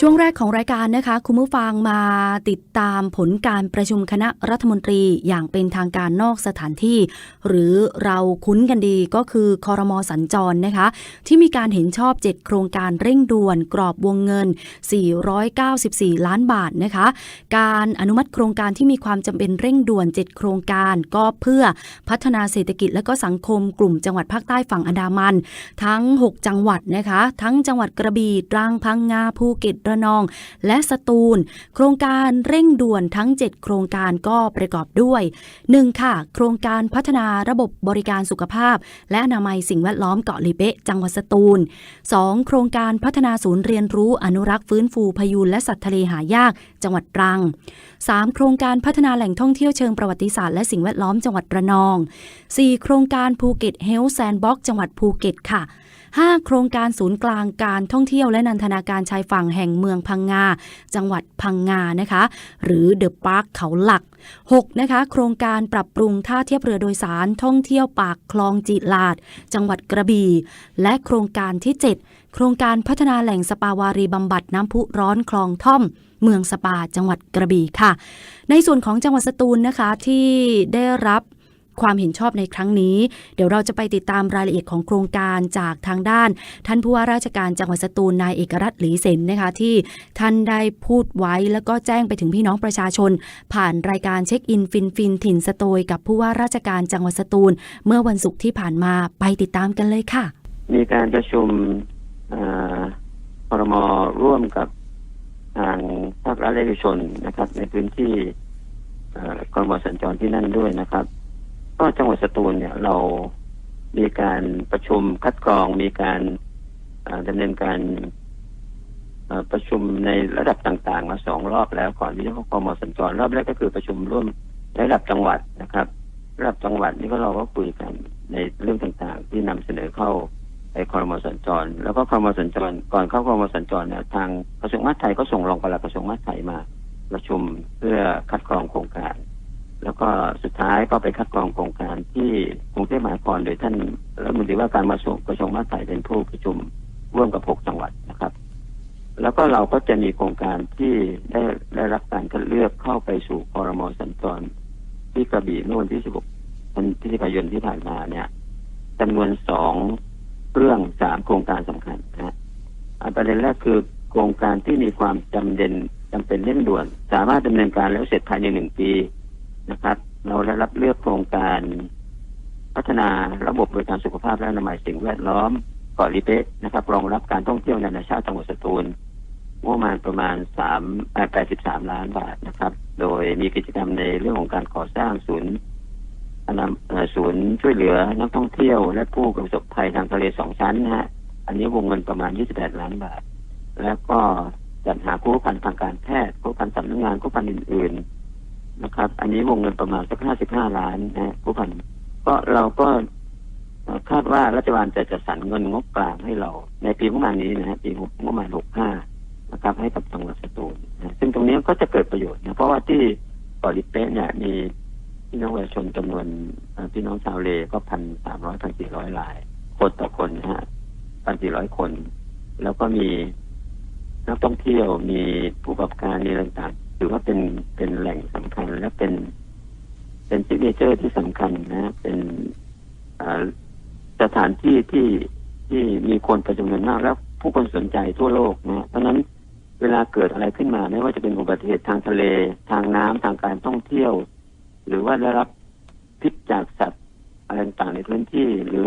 ช่วงแรกของรายการนะคะ คุณผู้ฟังมาติดตามผลการประชุมคณะรัฐมนตรีอย่างเป็นทางการนอกสถานที่ หรือเราคุ้นกันดีก็คือคอรมอสัญจรนะคะ ที่มีการเห็นชอบ 7 โครงการเร่งด่วนกรอบวงเงิน 494 ล้านบาทนะคะ การอนุมัติโครงการที่มีความจำเป็นเร่งด่วน 7 โครงการก็เพื่อพัฒนาเศรษฐกิจและก็สังคมกลุ่มจังหวัดภาคใต้ฝั่งอันดามัน ทั้ง 6 จังหวัดนะคะ ทั้งจังหวัดกระบี่ตรังพังงาภูเก็ตระนอง และสตูล โครงการเร่งด่วนทั้ง 7 โครงการก็ประกอบด้วย 1. ค่ะ โครงการพัฒนาระบบบริการสุขภาพ และอนามัยสิ่งแวดล้อมเกาะลีเปะจังหวัดสตูล 2. โครงการพัฒนาศูนย์เรียนรู้อนุรักษ์ฟื้นฟูพยูนและสัตว์ทะเลหายาก จังหวัดตรัง 3. โครงการพัฒนาแหล่งท่องเที่ยวเชิงประวัติศาสตร์และสิ่งแวดล้อมจังหวัดระนอง 4. โครงการภูเก็ตเฮลท์แซนด์บ็อกจังหวัดภูเก็ตค่ะ 5. โครงการศูนย์กลางการท่องเที่ยวและนันทนาการชายฝั่งแห่งเมืองพังงา จังหวัดพังงานะคะ หรือเดอะพาร์คเขาหลัก 6. นะคะ โครงการปรับปรุงท่าเทียบเรือโดยสารท่องเที่ยวปากคลองจีลาด จังหวัดกระบี่ และโครงการที่ 7 โครงการพัฒนาแหล่งสปาวารีบำบัดน้ำพุร้อนคลองท่อมเมืองสปาจังหวัดกระบี่ค่ะ ในส่วนของจังหวัดสตูลนะคะที่ได้รับ ความเห็นชอบในครั้งนี้ เดี๋ยวเราจะไปติดตามรายละเอียดของโครงการจากทางด้าน ท่านผู้ว่าราชการจังหวัดสตูลนายเอกรัตน์หลีเซนนะคะที่ท่านได้พูดไว้แล้วก็แจ้งไปถึงพี่น้องประชาชน ผ่านรายการเช็คอินฟินฟินถิ่นสโตยกับผู้ว่าราชการจังหวัดสตูล เมื่อวันศุกร์ที่ผ่านมาไปติดตามกันเลยค่ะ มีการประชุมอ่าครมร่วมกับทางภาครัฐและเอกชนนะครับ ในพื้นที่กรมสัญจรที่นั่นด้วยนะครับ ก็จังหวัดสตูลเนี่ยเรามีการประชุมคัดกรองมีการอ่าดำเนินการประชุมในระดับต่างๆ มาสองรอบแล้วก่อนที่จะเข้ากรมสัญจรรอบแรกก็คือประชุมร่วมระดับจังหวัดนะครับระดับจังหวัดนี่ก็เราก็คุยกันในเรื่องต่างๆ ที่นำเสนอเข้าไปคอรมอสัญจร แล้วก็คอรมอสัญจรก่อนเข้าคอรมอสัญจรเนี่ยทางกระทรวงมหาดไทยก็ส่งรองปลัดกระทรวงมหาดไทยมา ประชุมเพื่อคัดกรองโครงการ แล้วก็สุดท้ายก็ไปคัดกรองโครงการที่กรุงเทพมหานครโดยท่านรัฐมนตรีว่าการมาส่งกระทรวงมหาดไทยเป็นผู้ประชุมร่วมกับหกจังหวัดนะครับ แล้วก็เราก็จะมีโครงการที่ได้ได้รับการคัดเลือกเข้าไปสู่คอรมอสัญจรที่กระบี่เมื่อวันที่ 16วันที่กายนที่ผ่านมาเนี่ยจำนวนสองเรื่องสามโครงการสำคัญนะฮะอันประเด็นแรกคือโครงการที่มีความจำเป็นจำเป็นเร่งด่วน สามารถดำเนินการแล้วเสร็จภายในหนึ่งปี นะครับ เราได้รับเลือกโครงการพัฒนาระบบบริการสุขภาพและอนามัยสิ่งแวดล้อมเกาะลิเป๊ะนะครับรองรับการท่องเที่ยวนานาชาติจังหวัดสตูลงบประมาณประมาณสามแปดสิบสามล้านบาทนะครับ โดยมีกิจกรรมในเรื่องของการก่อสร้างศูนย์อนาเอ่อศูนย์ช่วยเหลือนักท่องเที่ยว และผู้ประสบภัยทางทะเลสองชั้นนะฮะ อันนี้วงเงินประมาณ28ล้านบาท แล้วก็จัดหาคู่พันทางการแพทย์คู่พันสำนักงานคู่พันอื่นๆ นะครับ อันนี้วงเงินประมาณสัก55ล้านนะฮะคู่พันก็เราก็คาดว่ารัฐบาลจะจัดสรรเงินงบกลางให้เรา ในปีประมาณนี้นะฮะปีงบประมาณ65นะครับ ให้กับจังหวัดสตูลนะซึ่งตรงนี้ก็จะเกิดประโยชน์นะเพราะว่าที่เกาะลิเป๊ะเนี่ยมีพี่น้องประชาชนจำนวนพี่น้องชาวเลก็พันสามร้อยพันสี่ร้อยราย คนต่อคนนะฮะพันสี่ร้อยคน แล้วก็มีนักท่องเที่ยวมีผู้ประกอบการมีต่าง ถือว่าเป็นเป็นแหล่งสำคัญและเป็น เป็นซิกเนเจอร์ที่สำคัญนะเป็นสถานที่ที่ที่มีคนประจำนวนมากแล้วผู้คนสนใจทั่วโลกนะเพราะนั้นเวลาเกิดอะไรขึ้นมา ไม่ว่าจะเป็นอุบัติเหตุทางทะเล ทางน้ำทางการท่องเที่ยว หรือว่าได้รับพิษจากสัตว์อะไรต่างในพื้นที่ หรือ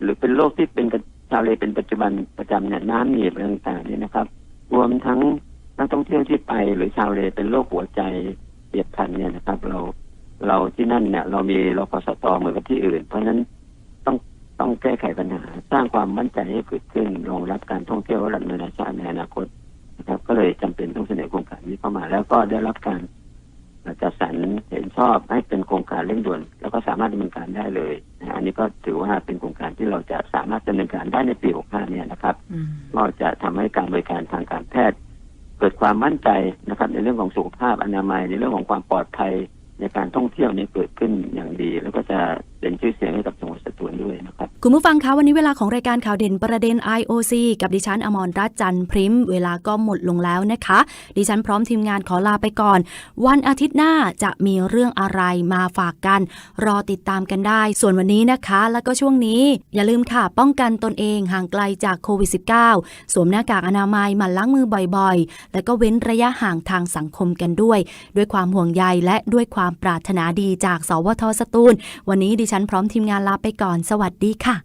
หรือเป็นโรคที่เป็นกันชาวเลเป็นปัจจุบันประจำเนี่ยน้ำหนีบอะไรต่างๆนี่นะครับ รวมทั้ง นักท่องเที่ยวที่ไปหรือชาวเลเป็นโรคหัวใจเฉียบพลันเนี่ยนะครับ เราเราที่นั่นเนี่ย เรามีรพสตเหมือนกับที่อื่น เพราะฉะนั้นต้องต้องแก้ไขปัญหา สร้างความมั่นใจให้เกิดขึ้นรองรับการท่องเที่ยวระดับนานาชาติในอนาคตนะครับ ก็เลยจำเป็นต้องเสนอโครงการนี้เข้ามา แล้วก็ได้รับการจัดสรรเห็นชอบให้เป็นโครงการเร่งด่วน แล้วก็สามารถดำเนินการได้เลยนะอันนี้ก็ถือว่าเป็นโครงการที่เราจะสามารถดำเนินการได้ในปี 65 เนี่ยนะครับอืมก็จะทำให้การบริการทางการแพทย์ เกิดความมั่นใจนะครับ ในเรื่องของสุขภาพอนามัย ในเรื่องของความปลอดภัยในการท่องเที่ยวเนี่ยเกิดขึ้นอย่างดี แล้วก็จะเป็นชื่อเสียง คุณผู้ฟังคะวันนี้เวลาของรายการข่าวเด่นประเด็น IOC กับดิฉันอมรรัตน์จันทร์พริม เวลาก็หมดลงแล้วนะคะ ดิฉันพร้อมทีมงานขอลาไปก่อน วันอาทิตย์หน้าจะมีเรื่องอะไรมาฝากกัน รอติดตามกันได้ ส่วนวันนี้นะคะ แล้วก็ช่วงนี้ อย่าลืมค่ะ ป้องกันตนเองห่างไกลจากโควิด -19 สวมหน้ากากอนามัยมันล้างมือบ่อยๆ แล้วก็เว้นระยะห่างทางสังคมกันด้วย ด้วยความห่วงใยและด้วยความปรารถนาดีจากสวทสตูล วันนี้ดิฉันพร้อมทีมงานลาไปก่อน สวัสดีค่ะ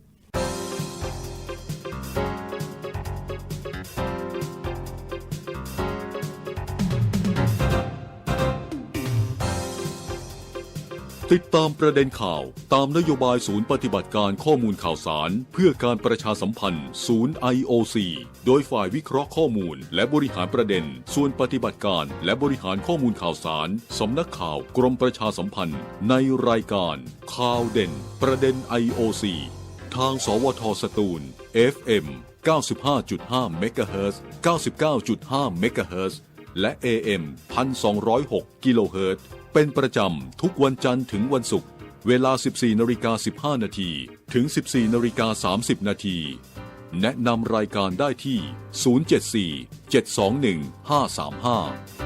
ติดตามประเด็นข่าวตามนโยบายศูนย์ปฏิบัติการข้อมูลข่าวสาร เพื่อการประชาสัมพันธ์ ศูนย์ IOC โดยฝ่ายวิเคราะห์ข้อมูล และบริหารประเด็น ส่วนปฏิบัติการ และบริหารข้อมูลข่าวสาร สำนักข่าวกรมประชาสัมพันธ์ ในรายการ ข่าวเด่น ประเด็น IOC ทาง สวทสตูล FM 95.5เมกะเฮิรตซ์99.5เมกะเฮิรตซ์และ AM 1206กิโลเฮิรตซ์ เป็นประจำทุกวันจันทร์ถึงวันศุกร์เวลา 14นาฬิกา15 นาทีถึง 14นาฬิกา30 นาทีแนะนำรายการได้ที่ 074 721 535